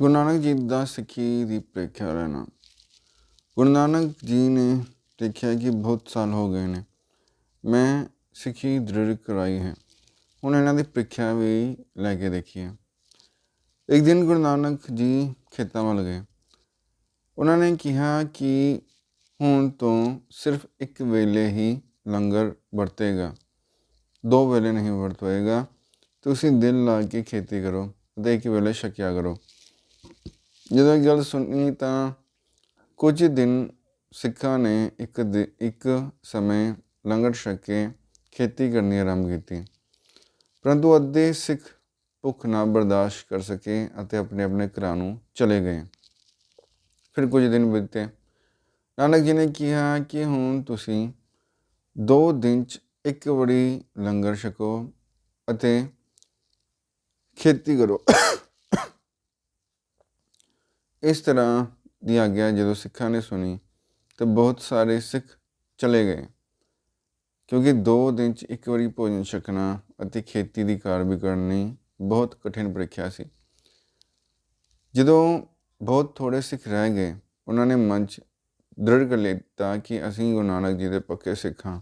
ਗੁਰੂ ਨਾਨਕ ਜੀ ਦਾ ਸਿੱਖੀ ਦੀ ਪ੍ਰੀਖਿਆ ਲੈਣਾ। ਗੁਰੂ ਨਾਨਕ ਜੀ ਨੇ ਦੇਖਿਆ ਕਿ ਬਹੁਤ ਸਾਲ ਹੋ ਗਏ ਨੇ। ਮੈਂ ਸਿੱਖੀ ਦ੍ਰਿੜ ਕਰਾਈ ਹੈ। ਹੁਣ ਇਹਨਾਂ ਦੀ ਪ੍ਰੀਖਿਆ ਵੀ ਲੈ ਕੇ ਦੇਖੀ ਹੈ। ਇੱਕ ਦਿਨ ਗੁਰੂ ਨਾਨਕ ਜੀ ਖੇਤਾਂ ਵੱਲ ਗਏ। ਉਹਨਾਂ ਨੇ ਕਿਹਾ ਕਿ ਹੁਣ ਤੋਂ ਸਿਰਫ ਇੱਕ ਵੇਲੇ ਹੀ ਲੰਗਰ ਵਰਤੇਗਾ। ਦੋ ਵੇਲੇ ਨਹੀਂ ਵਰਤੋਏਗਾ ਤੁਸੀਂ ਦਿਲ ਲਾ ਕੇ ਖੇਤੀ ਕਰੋ। ਅਤੇ ਇੱਕ ਵੇਲੇ ਛਕਿਆ ਕਰੋ। ਜਦੋਂ ਇਹ ਗੱਲ ਸੁਣੀ ਤਾਂ ਕੁਝ ਦਿਨ ਸਿੱਖਾਂ ਨੇ ਇੱਕ ਦਿ- ਇੱਕ ਸਮੇਂ ਲੰਗਰ ਛਕ ਕੇ ਖੇਤੀ ਕਰਨੀ ਆਰੰਭ ਕੀਤੀ। ਪਰੰਤੂ ਅੱਧੇ ਸਿੱਖ ਭੁੱਖ ਨਾ ਬਰਦਾਸ਼ਤ ਕਰ ਸਕੇ ਅਤੇ ਆਪਣੇ ਆਪਣੇ ਘਰਾਂ ਨੂੰ ਚਲੇ ਗਏ। ਫਿਰ ਕੁਝ ਦਿਨ ਬੀਤੇ। ਨਾਨਕ ਜੀ ਨੇ ਕਿਹਾ ਕਿ ਹੁਣ ਤੁਸੀਂ ਦੋ ਦਿਨ ਚ ਇੱਕ ਵਾਰੀ ਲੰਗਰ ਛਕੋ ਅਤੇ ਖੇਤੀ ਕਰੋ। ਇਸ ਤਰ੍ਹਾਂ ਦੀ ਆਗਿਆ ਜਦੋਂ ਸਿੱਖਾਂ ਨੇ ਸੁਣੀ, ਤਾਂ ਬਹੁਤ ਸਾਰੇ ਸਿੱਖ ਚਲੇ ਗਏ। ਕਿਉਂਕਿ ਦੋ ਦਿਨ ਚ ਇੱਕ ਵਾਰੀ ਭੋਜਨ ਛਕਣਾ ਅਤੇ ਖੇਤੀ ਦੀ ਕਾਰ ਵੀ ਕਰਨੀ ਬਹੁਤ ਕਠਿਨ ਪ੍ਰੀਖਿਆ ਸੀ। ਜਦੋਂ ਬਹੁਤ ਥੋੜੇ ਸਿੱਖ ਰਹਿ ਗਏ, ਉਹਨਾਂ ਨੇ ਮਨ 'ਚ ਦ੍ਰਿੜ ਕਰ ਲਿੱਤਾ ਕਿ ਅਸੀਂ ਗੁਰੂ ਨਾਨਕ ਜੀ ਦੇ ਪੱਕੇ ਸਿੱਖ ਹਾਂ।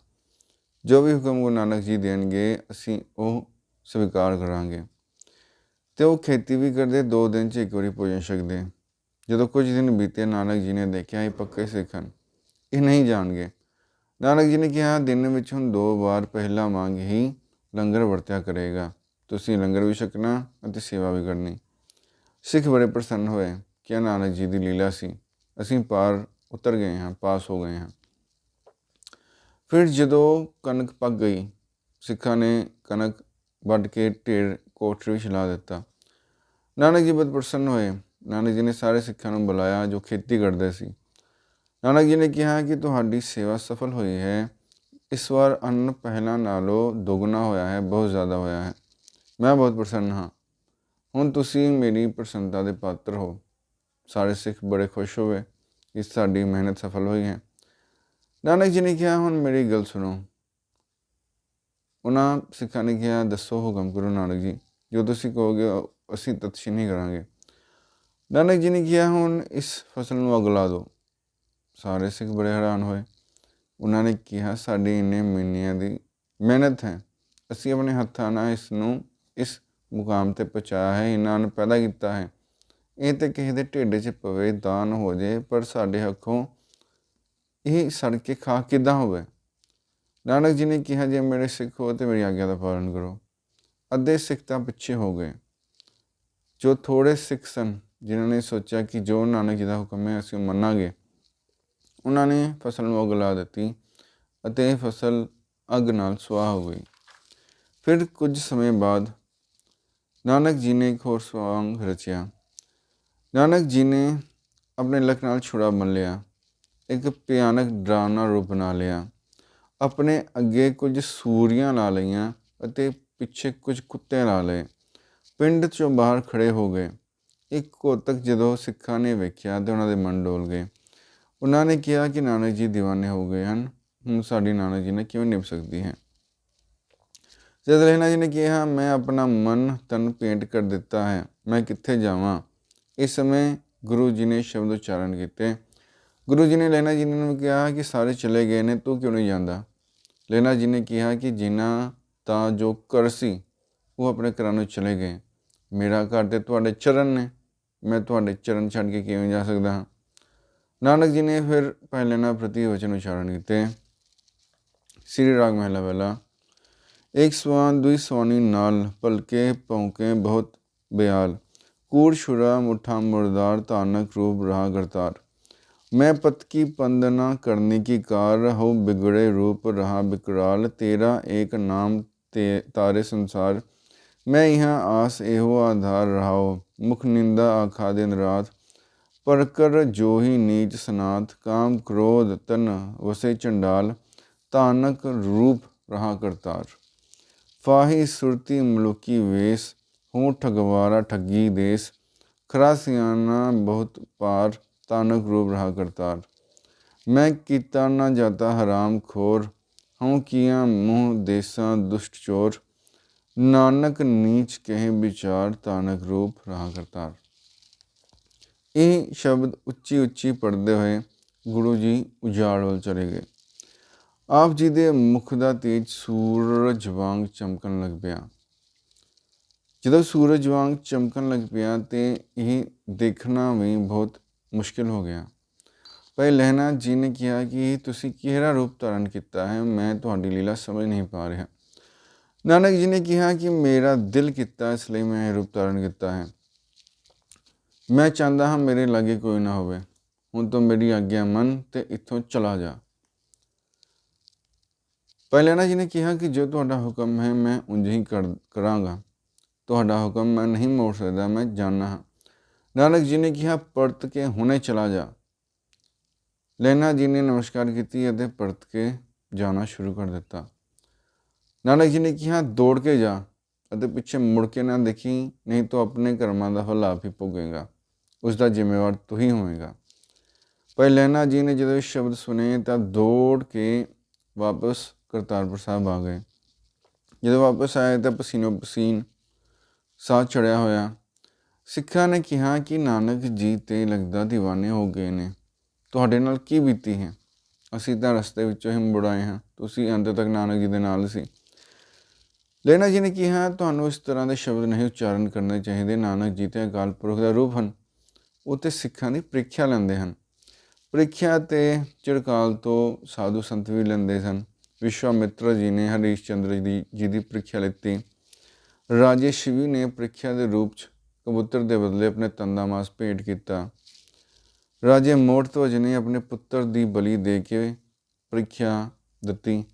ਜੋ ਵੀ ਹੁਕਮ ਗੁਰੂ ਨਾਨਕ ਜੀ ਦੇਣਗੇ, ਅਸੀਂ ਉਹ ਸਵੀਕਾਰ ਕਰਾਂਗੇ। ਤੇ ਉਹ ਖੇਤੀ ਵੀ ਕਰਦੇ, ਦੋ ਦਿਨ 'ਚ ਇੱਕ ਵਾਰੀ ਭੋਜਨ ਛਕਦੇ। ਜਦੋਂ ਕੁਝ ਦਿਨ ਬੀਤੇ ਨਾਨਕ ਜੀ ਨੇ ਦੇਖਿਆ ਇਹ ਪੱਕੇ ਸਿੱਖ ਹਨ, ਇਹ ਨਹੀਂ ਜਾਣਗੇ। ਨਾਨਕ ਜੀ ਨੇ ਕਿਹਾ, ਦਿਨ ਵਿੱਚ ਹੁਣ ਦੋ ਵਾਰ ਪਹਿਲਾ ਵਾਂਗ ਹੀ ਲੰਗਰ ਵਰਤਿਆ ਕਰੇਗਾ। ਤੁਸੀਂ ਲੰਗਰ ਵੀ ਛਕਣਾ ਅਤੇ ਸੇਵਾ ਵੀ ਕਰਨੀ। ਸਿੱਖ ਬੜੇ ਪ੍ਰਸੰਨ ਹੋਏ। ਕਿ ਨਾਨਕ ਜੀ ਦੀ ਲੀਲਾ ਸੀ। ਅਸੀਂ ਪਾਰ ਉਤਰ ਗਏ ਹਾਂ, ਪਾਸ ਹੋ ਗਏ ਹਾਂ। ਫਿਰ ਜਦੋਂ ਕਣਕ ਪੱਕ ਗਈ, ਸਿੱਖਾਂ ਨੇ ਕਣਕ ਵੱਢ ਕੇ ਢੇਰ ਕੋਠਰੀ ਵਿੱਚ ਲਾ ਦਿੱਤਾ। ਨਾਨਕ ਜੀ ਬਹੁਤ ਪ੍ਰਸੰਨ ਹੋਏ। ਨਾਨਕ ਜੀ ਨੇ ਸਾਰੇ ਸਿੱਖਾਂ ਨੂੰ ਬੁਲਾਇਆ ਜੋ ਖੇਤੀ ਕਰਦੇ ਸੀ। ਨਾਨਕ ਜੀ ਨੇ ਕਿਹਾ ਕਿ ਤੁਹਾਡੀ ਸੇਵਾ ਸਫਲ ਹੋਈ ਹੈ। ਇਸ ਵਾਰ ਅੰਨ ਪਹਿਲਾਂ ਨਾਲੋਂ ਦੁੱਗਣਾ ਹੋਇਆ ਹੈ, ਬਹੁਤ ਜ਼ਿਆਦਾ ਹੋਇਆ ਹੈ। ਮੈਂ ਬਹੁਤ ਪ੍ਰਸੰਨ ਹਾਂ। ਹੁਣ ਤੁਸੀਂ ਮੇਰੀ ਪ੍ਰਸੰਨਤਾ ਦੇ ਪਾਤਰ ਹੋ। ਸਾਰੇ ਸਿੱਖ ਬੜੇ ਖੁਸ਼ ਹੋਏ ਕਿ ਸਾਡੀ ਮਿਹਨਤ ਸਫਲ ਹੋਈ ਹੈ। ਨਾਨਕ ਜੀ ਨੇ ਕਿਹਾ, ਹੁਣ ਮੇਰੀ ਗੱਲ ਸੁਣੋ। ਉਹਨਾਂ ਸਿੱਖਾਂ ਨੇ ਕਿਹਾ, ਦੱਸੋ ਹੁਕਮ ਗੁਰੂ ਨਾਨਕ ਜੀ। ਜੋ ਤੁਸੀਂ ਕਹੋਗੇ ਅਸੀਂ ਤਤਸ਼ੀ ਨਹੀਂ ਕਰਾਂਗੇ। ਨਾਨਕ ਜੀ ਨੇ ਕਿਹਾ, ਹੁਣ ਇਸ ਫਸਲ ਨੂੰ ਅੱਗ ਲਾ ਦਿਓ। ਸਾਰੇ ਸਿੱਖ ਬੜੇ ਹੈਰਾਨ ਹੋਏ। ਉਹਨਾਂ ਨੇ ਕਿਹਾ, ਸਾਡੀ ਇੰਨੇ ਮਹੀਨਿਆਂ ਦੀ ਮਿਹਨਤ ਹੈ। ਅਸੀਂ ਆਪਣੇ ਹੱਥਾਂ ਨਾਲ ਇਸ ਨੂੰ, ਇਸ ਮੁਕਾਮ ਤੇ ਪਹੁੰਚਾਇਆ ਹੈ। ਇਹਨਾਂ ਨੂੰ ਪੈਦਾ ਕੀਤਾ ਹੈ। ਇਹ ਤੇ ਕਿਸੇ ਦੇ ਢਿੱਡ 'ਚ ਪਵੇ, ਦਾਨ ਹੋ ਜੇ, ਪਰ ਸਾਡੇ ਹੱਥੋਂ ਇਹ ਸੜ ਕੇ ਖਾ ਕਿੱਦਾਂ ਹੋਵੇ? ਨਾਨਕ ਜੀ ਨੇ ਕਿਹਾ, ਜੇ ਮੇਰੇ ਸਿੱਖ ਹੋ ਤੇ ਮੇਰੀ ਆਗਿਆ ਦਾ ਪਾਲਣ ਕਰੋ। ਅੱਧੇ ਸਿੱਖ ਤਾਂ ਪਿੱਛੇ ਹੋ ਗਏ। ਜੋ ਥੋੜੇ ਸਿੱਖ ਸਨ ਜਿਨ੍ਹਾਂ ਨੇ ਸੋਚਿਆ ਕਿ ਜੋ ਨਾਨਕ ਜੀ ਦਾ ਹੁਕਮ ਹੈ, ਅਸੀਂ ਉਹ ਮੰਨਾਂਗੇ। ਉਹਨਾਂ ਨੇ ਫਸਲ ਨੂੰ ਅੱਗ ਲਾ ਦਿੱਤੀ ਅਤੇ ਫਸਲ ਅੱਗ ਨਾਲ ਸੁਆਹ ਹੋ ਗਈ। ਫਿਰ ਕੁਝ ਸਮੇਂ ਬਾਅਦ ਨਾਨਕ ਜੀ ਨੇ ਇੱਕ ਹੋਰ ਸਵਾਂਗ ਰਚਿਆ। ਨਾਨਕ ਜੀ ਨੇ ਆਪਣੇ ਲਖ ਨਾਲ ਛੁੜਾ ਮੰਨ ਲਿਆ, ਇੱਕ ਭਿਆਨਕ ਡਰਾਵਨਾ ਰੂਪ ਬਣਾ ਲਿਆ। ਆਪਣੇ ਅੱਗੇ ਕੁਝ ਸੂਰੀਆਂ ਲਾ ਲਈਆਂ ਅਤੇ ਪਿੱਛੇ ਕੁਝ ਕੁੱਤੇ ਲਾ ਲਏ। ਪਿੰਡ ਚੋਂ ਬਾਹਰ ਖੜੇ ਹੋ ਗਏ। ਇੱਕ ਕੋਤਕ ਜਦੋਂ ਸਿੱਖਾਂ ਨੇ ਵੇਖਿਆ ਤੇ ਉਹਨਾਂ ਦੇ ਮਨ ਡੋਲ ਗਏ। ਉਹਨਾਂ ਨੇ ਕਿਹਾ ਕਿ ਨਾਨਕ ਜੀ دیਵਾਨੇ ਹੋ ਗਏ ਹਨ। ਹੁਣ ਸਾਡੀ ਨਾਨਕ ਜੀ ਨੇ ਕਿਵੇਂ ਨਿਭ ਸਕਦੀ ਹੈ? ਜਦ ਲੈਣਾ ਜੀ ਨੇ ਕਿਹਾ, ਮੈਂ ਆਪਣਾ ਮਨ ਤਨ ਪੇਂਟ ਕਰ ਦਿੱਤਾ ਹੈ। ਮੈਂ ਕਿੱਥੇ ਜਾਵਾਂ? ਇਸ ਸਮੇਂ ਗੁਰੂ ਜੀ ਨੇ ਸ਼ਬਦ ਉਚਾਰਨ ਕੀਤੇ। ਗੁਰੂ ਜੀ ਨੇ ਲੈਣਾ ਜੀ ਨੂੰ ਕਿਹਾ ਕਿ ਸਾਰੇ ਚਲੇ ਗਏ ਨੇ, ਤੂੰ ਕਿਉਂ ਨਹੀਂ ਜਾਂਦਾ? ਲੈਣਾ ਜੀ ਨੇ ਕਿਹਾ ਕਿ ਜਿਨ੍ਹਾਂ ਤਾਂ ਜੋ ਕਰ ਸੀ, ਉਹ ਆਪਣੇ ਘਰਾਂ ਨੂੰ ਚਲੇ ਗਏ। ਮੇਰਾ ਘਰ ਤੇ ਤੁਹਾਡੇ ਚਰਨ ਨੇ। ਮੈਂ ਤੁਹਾਡੇ ਚਰਨ ਛੱਡ ਕੇ ਕਿਵੇਂ ਜਾ ਸਕਦਾ ਹਾਂ ਨਾਨਕ ਜੀ ਨੇ ਫਿਰ ਪਹਿਲੇ ਨਾਲ ਪ੍ਰਤੀ ਵਚਨ ਉਚਾਰਨ ਕੀਤੇ ਸ੍ਰੀ ਰਾਗ ਮਹਿਲਾ ਪਹਿਲਾ ਇੱਕ ਸਵਾਨ ਦੁਈ ਸਵਾਨੀ ਨਾਲ ਪਲਕੇ ਭੌਂਕੇ ਬਹੁਤ ਬਿਆਲ ਕੂੜ ਛੁਰਾ ਮੁਠਾ ਮੁਰਦਾਰ ਤਾਨਕ रूप रहा करतार मैं पत की पंदना करने की कार हो बिगड़े रूप रहा बिकराल तेरा एक नाम ते तारे संसार मैं यहाँ आस एहो आधार रहाओ मुख निंदा आखा दिन रात पर कर जो ही नीच सनात काम क्रोध तन वसे चंडाल तानक रूप रहा करतार फाही सुरती मलुकी वेश हूँ ठगवारा ठगी देश खरा सियाना बहुत पार तानक रूप रहा करतार मैं कीता न जाता हराम खोर हूँ किया मुँह देसा दुष्ट चोर ਨਾਨਕ ਨੀਚ ਕਹੇ ਵਿਚਾਰ ਤਾਨਕ ਰੂਪ ਰਹਾ ਕਰਤਾਰ। ਇਹ ਸ਼ਬਦ ਉੱਚੀ ਉੱਚੀ ਪੜਦੇ ਹੋਏ ਗੁਰੂ ਜੀ ਉਜਾੜ ਵੱਲ ਚਲੇ ਗਏ। ਆਪ ਜੀ ਦੇ ਮੁਖ ਦਾ ਤੇਜ ਸੂਰਜ ਵਾਂਗ ਚਮਕਣ ਲੱਗ ਪਿਆ। ਜਦੋਂ ਸੂਰਜ ਵਾਂਗ ਚਮਕਣ ਲੱਗ ਪਿਆ ਤੇ ਇਹ ਦੇਖਣਾ ਵੀ ਬਹੁਤ ਮੁਸ਼ਕਿਲ ਹੋ ਗਿਆ। ਭਾਈ ਲਹਿਣਾ ਜੀ ਨੇ ਕਿਹਾ ਕਿ ਤੁਸੀਂ ਕਿਹੜਾ ਰੂਪ ਧਾਰਨ ਕੀਤਾ ਹੈ? ਮੈਂ ਤੁਹਾਡੀ ਲੀਲਾ ਸਮਝ ਨਹੀਂ ਪਾ ਰਿਹਾ। ਨਾਨਕ ਜੀ ਨੇ ਕਿਹਾ ਕਿ ਮੇਰਾ ਦਿਲ ਕੀਤਾ, ਇਸ ਲਈ ਮੈਂ ਇਹ ਰੂਪ ਧਾਰਨ ਕੀਤਾ ਹੈ। ਮੈਂ ਚਾਹੁੰਦਾ ਹਾਂ ਮੇਰੇ ਲਾਗੇ ਕੋਈ ਨਾ ਹੋਵੇ। ਹੁਣ ਤੋਂ ਮੇਰੀ ਆਗਿਆ ਮੰਨ ਤੇ ਇੱਥੋਂ ਚਲਾ ਜਾ। ਪਹਿਲੇ ਜੀ ਨੇ ਕਿਹਾ ਕਿ ਜੋ ਤੁਹਾਡਾ ਹੁਕਮ ਹੈ, ਮੈਂ ਉਂਝ ਹੀ ਕਰ- ਕਰਾਂਗਾ। ਤੁਹਾਡਾ ਹੁਕਮ ਮੈਂ ਨਹੀਂ ਮੋੜ ਸਕਦਾ, ਮੈਂ ਜਾਣਦਾ ਹਾਂ। ਨਾਨਕ ਜੀ ਨੇ ਕਿਹਾ, ਪਰਤ ਕੇ ਹੁਣੇ ਚਲਾ ਜਾ। ਲੈਣਾ ਜੀ ਨੇ ਨਮਸਕਾਰ ਕੀਤੀ ਅਤੇ ਪਰਤ ਕੇ ਜਾਣਾ ਸ਼ੁਰੂ ਕਰ ਦਿੱਤਾ। ਨਾਨਕ ਜੀ ਨੇ ਕਿਹਾ ਦੌੜ ਕੇ ਜਾ ਅਤੇ ਪਿੱਛੇ ਮੁੜ ਕੇ ਨਾ ਦੇਖੀ, ਨਹੀਂ ਤਾਂ ਆਪਣੇ ਕਰਮਾਂ ਦਾ ਫਲ ਹੀ ਭੋਗੇਗਾ। ਉਸ ਦਾ ਜ਼ਿੰਮੇਵਾਰ ਤੂੰ ਹੀ ਹੋਵੇਗਾ। ਭਾਈ ਲੈਣਾ ਜੀ ਨੇ ਜਦੋਂ ਇਹ ਸ਼ਬਦ ਸੁਨੇ ਤਾਂ ਦੌੜ ਕੇ ਵਾਪਸ ਕਰਤਾਰਪੁਰ ਸਾਹਿਬ ਆ ਗਏ। ਜਦੋਂ ਵਾਪਸ ਆਏ ਤਾਂ ਪਸੀਨੋ ਪਸੀਨ ਸਾਹ ਚੜਿਆ ਹੋਇਆ। ਸਿੱਖਾਂ ਨੇ ਕਿਹਾ ਕਿ ਨਾਨਕ ਜੀ ਤੇ ਲੱਗਦਾ دیਵਾਨੇ ਹੋ ਗਏ ਨੇ। ਤੁਹਾਡੇ ਨਾਲ ਕੀ ਬੀਤੀ ਹੈ? ਅਸੀਂ ਤਾਂ ਰਸਤੇ ਵਿੱਚੋਂ ਹੀ ਮੁੜ ਆਏ ਹਾਂ। ਤੁਸੀਂ ਅੰਤ ਤੱਕ ਨਾਨਕ ਜੀ ਦੇ ਨਾਲ ਸੀ। ਲੈਣਾ ਜੀ ਨੇ ਕਿਹਾ, ਤੁਹਾਨੂੰ ਇਸ ਤਰ੍ਹਾਂ ਦੇ ਸ਼ਬਦ ਨਹੀਂ ਉਚਾਰਨ ਕਰਨੇ ਚਾਹੀਦੇ। ਨਾਨਕ ਜੀ ਤੇ ਅਕਾਲ ਪੁਰਖ ਦਾ ਰੂਪ ਹਨ। ਉਹ ਤੇ ਸਿੱਖਾਂ ਦੀ ਪ੍ਰੀਖਿਆ ਲੈਂਦੇ ਹਨ। ਪ੍ਰੀਖਿਆ ਤੇ ਚਿੜਕਾਲ ਤੋਂ ਸਾਧੂ ਸੰਤ ਵੀ ਲੈਂਦੇ ਸਨ। ਵਿਸ਼ਵਾਮਿਤਰ ਜੀ ਨੇ ਹਰੀਸ਼ ਚੰਦਰ ਜੀ ਜੀ ਦੀ ਪ੍ਰੀਖਿਆ ਲਿੱਤੀ। ਰਾਜੇ ਸ਼ਿਵੀ ਨੇ ਪ੍ਰੀਖਿਆ ਦੇ ਰੂਪ 'ਚ ਕਬੂਤਰ ਦੇ ਬਦਲੇ ਆਪਣੇ ਤੰਦਾ ਮਾਸ ਭੇਟ ਕੀਤਾ। ਰਾਜੇ ਮੋੜਤਵਜ ਨੇ ਆਪਣੇ ਪੁੱਤਰ ਦੀ ਬਲੀ ਦੇ ਕੇ ਪ੍ਰੀਖਿਆ ਦਿੱਤੀ।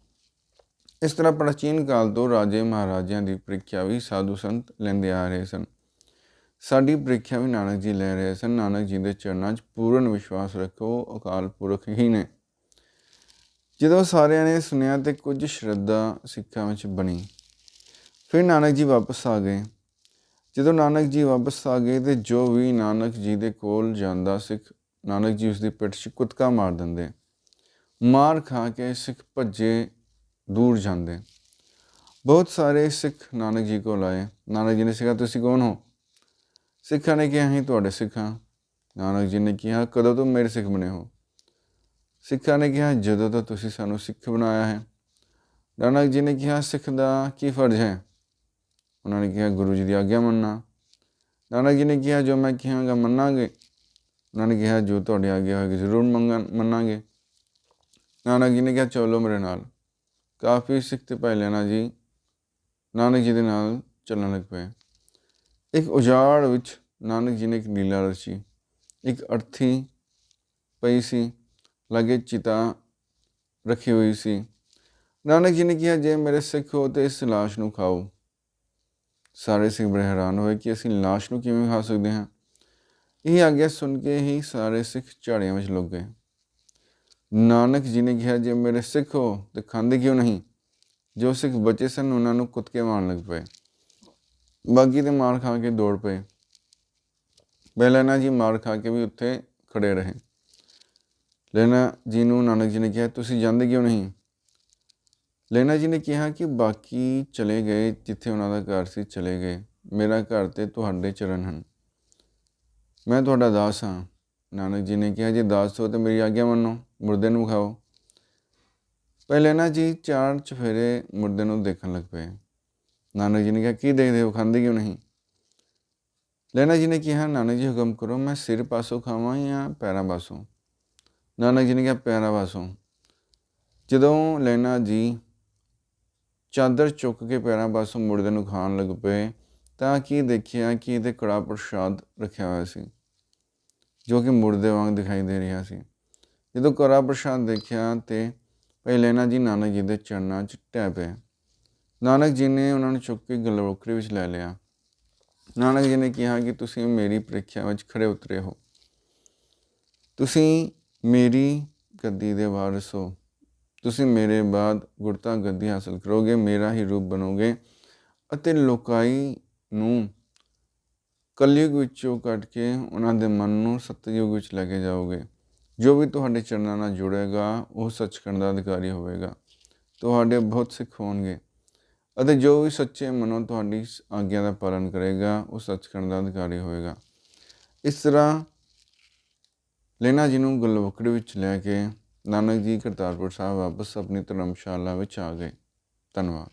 ਇਸ ਤਰ੍ਹਾਂ ਪ੍ਰਾਚੀਨ ਕਾਲ ਤੋਂ ਰਾਜੇ ਮਹਾਰਾਜਿਆਂ ਦੀ ਪ੍ਰੀਖਿਆ ਵੀ ਸਾਧੂ ਸੰਤ ਲੈਂਦੇ ਆ ਰਹੇ ਸਨ। ਸਾਡੀ ਪ੍ਰੀਖਿਆ ਵੀ ਨਾਨਕ ਜੀ ਲੈ ਰਹੇ ਸਨ। ਨਾਨਕ ਜੀ ਦੇ ਚਰਨਾਂ 'ਚ ਪੂਰਨ ਵਿਸ਼ਵਾਸ ਰੱਖੋ, ਅਕਾਲ ਪੁਰਖ ਹੀ ਨੇ। ਜਦੋਂ ਸਾਰਿਆਂ ਨੇ ਸੁਨਿਆ ਤੇ ਕੁਝ ਸ਼ਰਧਾ ਸਿੱਖਾਂ ਵਿੱਚ ਬਣੀ, ਫਿਰ ਨਾਨਕ ਜੀ ਵਾਪਸ ਆ ਗਏ। ਜਦੋਂ ਨਾਨਕ ਜੀ ਵਾਪਸ ਆ ਗਏ ਤੇ ਜੋ ਵੀ ਨਾਨਕ ਜੀ ਦੇ ਕੋਲ ਜਾਂਦਾ ਸਿੱਖ, ਨਾਨਕ ਜੀ ਉਸ ਦੀ ਪਿੱਠ 'ਚ ਕੁੱਤਕਾ ਮਾਰ ਦਿੰਦੇ। ਮਾਰ ਖਾ ਕੇ ਸਿੱਖ ਭੱਜੇ ਦੂਰ ਜਾਂਦੇ ਬਹੁਤ ਸਾਰੇ ਸਿੱਖ ਨਾਨਕ ਜੀ ਕੋਲ ਆਏ। ਨਾਨਕ ਜੀ ਨੇ ਸਿੱਖਿਆ ਤੁਸੀਂ ਕੌਣ ਹੋ? ਸਿੱਖਾਂ ਨੇ ਕਿਹਾ, ਅਸੀਂ ਤੁਹਾਡੇ ਸਿੱਖਾਂ ਨਾਨਕ ਜੀ ਨੇ ਕਿਹਾ, ਕਦੋਂ ਤੋਂ ਮੇਰੇ ਸਿੱਖ ਬਣੇ ਹੋ? ਸਿੱਖਾਂ ਨੇ ਕਿਹਾ, ਜਦੋਂ ਤੋਂ ਤੁਸੀਂ ਸਾਨੂੰ ਸਿੱਖ ਬਣਾਇਆ ਹੈ। ਨਾਨਕ ਜੀ ਨੇ ਕਿਹਾ, ਸਿੱਖ ਦਾ ਕੀ ਫਰਜ਼ ਹੈ? ਉਹਨਾਂ ਨੇ ਕਿਹਾ, ਗੁਰੂ ਜੀ ਦੀ ਆਗਿਆ ਮੰਨਣਾ। ਨਾਨਕ ਜੀ ਨੇ ਕਿਹਾ, ਜੋ ਮੈਂ ਕਹਾਂਗਾ ਮੰਨਾਂਗੇ। ਉਹਨਾਂ ਨੇ ਕਿਹਾ, ਜੋ ਤੁਹਾਡੀ ਆਗਿਆ ਹੋਏਗੀ ਜ਼ਰੂਰ ਮੰਗਾਂ, ਮੰਨਾਂਗੇ। ਨਾਨਕ ਜੀ ਨੇ ਕਿਹਾ, ਚਲੋ ਮੇਰੇ ਨਾਲ। ਕਾਫੀ ਸਿੱਖ ਤੇ ਭਾਈ ਲੈਣਾ ਜੀ ਨਾਨਕ ਜੀ ਦੇ ਨਾਲ ਚੱਲਣ ਲੱਗ ਪਏ। ਇੱਕ ਉਜਾੜ ਵਿੱਚ ਨਾਨਕ ਜੀ ਨੇ ਇੱਕ ਲੀਲਾ ਰਚੀ। ਇੱਕ ਅਰਥੀ ਪਈ ਸੀ, ਲਗੇ ਚਿਤਾ ਰੱਖੀ ਹੋਈ ਸੀ। ਨਾਨਕ ਜੀ ਨੇ ਕਿਹਾ, ਜੇ ਮੇਰੇ ਸਿੱਖ ਹੋ ਤੇ ਇਸ ਲਾਸ਼ ਨੂੰ ਖਾਓ। ਸਾਰੇ ਸਿੱਖ ਬੜੇ ਹੈਰਾਨ ਹੋਏ ਕਿ ਅਸੀਂ ਲਾਸ਼ ਨੂੰ ਕਿਵੇਂ ਖਾ ਸਕਦੇ ਹਾਂ। ਇਹ ਆਗਿਆ ਸੁਣ ਕੇ ਹੀ ਸਾਰੇ ਸਿੱਖ ਝਾੜੀਆਂ ਵਿੱਚ ਲੁਕ ਗਏ। ਨਾਨਕ ਜੀ ਨੇ ਕਿਹਾ, ਜੇ ਮੇਰੇ ਸਿੱਖ ਹੋ ਤੇ ਖਾਂਦੇ ਕਿਉਂ ਨਹੀਂ? ਜੋ ਸਿੱਖ ਬਚੇ ਸਨ, ਉਹਨਾਂ ਨੂੰ ਕੁੱਤਕੇ ਮਾਰਨ ਲੱਗ ਪਏ। ਬਾਕੀ ਤੇ ਮਾਰ ਖਾ ਕੇ ਦੌੜ ਪਏ। ਬੈਲਾਨਾ ਜੀ ਮਾਰ ਖਾ ਕੇ ਵੀ ਉੱਥੇ ਖੜੇ ਰਹੇ। ਲੈਣਾ ਜੀ ਨੂੰ ਨਾਨਕ ਜੀ ਨੇ ਕਿਹਾ, ਤੁਸੀਂ ਜਾਂਦੇ ਕਿਉਂ ਨਹੀਂ? ਲੈਣਾ ਜੀ ਨੇ ਕਿਹਾ ਕਿ ਬਾਕੀ ਚਲੇ ਗਏ, ਜਿੱਥੇ ਉਹਨਾਂ ਦਾ ਘਰ ਸੀ, ਚਲੇ ਗਏ। ਮੇਰਾ ਘਰ ਤੇ ਤੁਹਾਡੇ ਚਰਨ ਹਨ। ਮੈਂ ਤੁਹਾਡਾ ਦਾਸ ਹਾਂ। ਨਾਨਕ ਜੀ ਨੇ ਕਿਹਾ, ਜੇ ਦਾਸ ਹੋ ਤਾਂ ਮੇਰੀ ਆਗਿਆ ਮੰਨੋ, ਮੁਰਦੇ ਨੂੰ ਖਾਓ ਪਹਿਲੇ ਨਾ ਜੀ ਚਾਰ ਚਫੇਰੇ ਮੁਰਦੇ ਨੂੰ ਦੇਖਣ ਲੱਗ ਪਏ। ਨਾਨਕ ਜੀ ਨੇ ਕਿਹਾ, ਕੀ ਦੇਖਦੇ ਹੋ? ਖਾਂਦੇ ਕਿਉਂ ਨਹੀਂ? ਲੈਣਾ ਜੀ ਨੇ ਕਿਹਾ, ਨਾਨਕ ਜੀ, ਹੁਕਮ ਕਰੋ, ਮੈਂ ਸਿਰ ਪਾਸੋਂ ਖਾਵਾਂ ਜਾਂ ਪੈਰਾਂ ਪਾਸੋਂ? ਨਾਨਕ ਜੀ ਨੇ ਕਿਹਾ, ਪੈਰਾਂ ਪਾਸੋਂ। ਜਦੋਂ ਲੈਣਾ ਜੀ ਚਾਦਰ ਚੁੱਕ ਕੇ ਪੈਰਾਂ ਪਾਸੋਂ ਮੁਰਦੇ ਨੂੰ ਖਾਣ ਲੱਗ ਪਏ, ਤਾਂ ਕੀ ਦੇਖਿਆ ਕਿ ਇਹਦੇ ਕੜਾ ਪ੍ਰਸ਼ਾਦ ਰੱਖਿਆ ਹੋਇਆ ਸੀ? ਜੋ ਕਿ ਮੁਰਦੇ ਵਾਂਗ ਦਿਖਾਈ ਦੇ ਰਿਹਾ ਸੀ। ਜਦੋਂ ਕਰਾ ਪ੍ਰਸ਼ਾਦ ਦੇਖਿਆ ਤੇ ਪਹਿਲੇ ਨਾ ਜੀ ਨਾਨਕ ਜੀ ਦੇ ਚਰਨਾਂ 'ਚ ਟਹਿ ਪਏ। ਨਾਨਕ ਜੀ ਨੇ ਉਹਨਾਂ ਨੂੰ ਚੁੱਕ ਕੇ ਗਲੋਕਰੀ ਵਿੱਚ ਲੈ ਲਿਆ। ਨਾਨਕ ਜੀ ਨੇ ਕਿਹਾ ਕਿ ਤੁਸੀਂ ਮੇਰੀ ਪ੍ਰੀਖਿਆ ਵਿੱਚ ਖੜੇ ਉਤਰੇ ਹੋ। ਤੁਸੀਂ ਮੇਰੀ ਗੱਦੀ ਦੇ ਵਾਰਿਸ ਹੋ। ਤੁਸੀਂ ਮੇਰੇ ਬਾਅਦ ਗੁਰਤਾ ਗੱਦੀ ਹਾਸਲ ਕਰੋਗੇ, ਮੇਰਾ ਹੀ ਰੂਪ ਬਣੋਗੇ ਅਤੇ ਲੋਕਾਈ ਨੂੰ ਕਲਯੁਗ ਵਿੱਚੋਂ ਕੱਢ ਕੇ ਉਹਨਾਂ ਦੇ ਮਨ ਨੂੰ ਸਤਯੁਗ ਵਿੱਚ ਲੈ ਕੇ ਜਾਓਗੇ। ਜੋ ਵੀ ਤੁਹਾਡੇ ਚਰਨਾਂ ਨਾਲ ਜੁੜੇਗਾ, ਉਹ ਸੱਚਖੰਡ ਦਾ ਅਧਿਕਾਰੀ ਹੋਵੇਗਾ। ਤੁਹਾਡੇ ਬਹੁਤ ਸਿੱਖ ਹੋਣਗੇ ਅਤੇ ਜੋ ਵੀ ਸੱਚੇ ਮਨੋਂ ਤੁਹਾਡੀ ਇਸ ਆਗਿਆ ਦਾ ਪਾਲਨ ਕਰੇਗਾ, ਉਹ ਸੱਚਖੰਡ ਦਾ ਅਧਿਕਾਰੀ ਹੋਵੇਗਾ। ਇਸ ਤਰ੍ਹਾਂ ਲੈਣਾ ਜੀ ਨੂੰ ਗਲਵਕੜੀ ਵਿੱਚ ਲੈ ਕੇ ਨਾਨਕ ਜੀ ਕਰਤਾਰਪੁਰ ਸਾਹਿਬ ਵਾਪਸ ਆਪਣੀ ਧਰਮਸ਼ਾਲਾ ਵਿੱਚ ਆ ਗਏ। ਧੰਨਵਾਦ।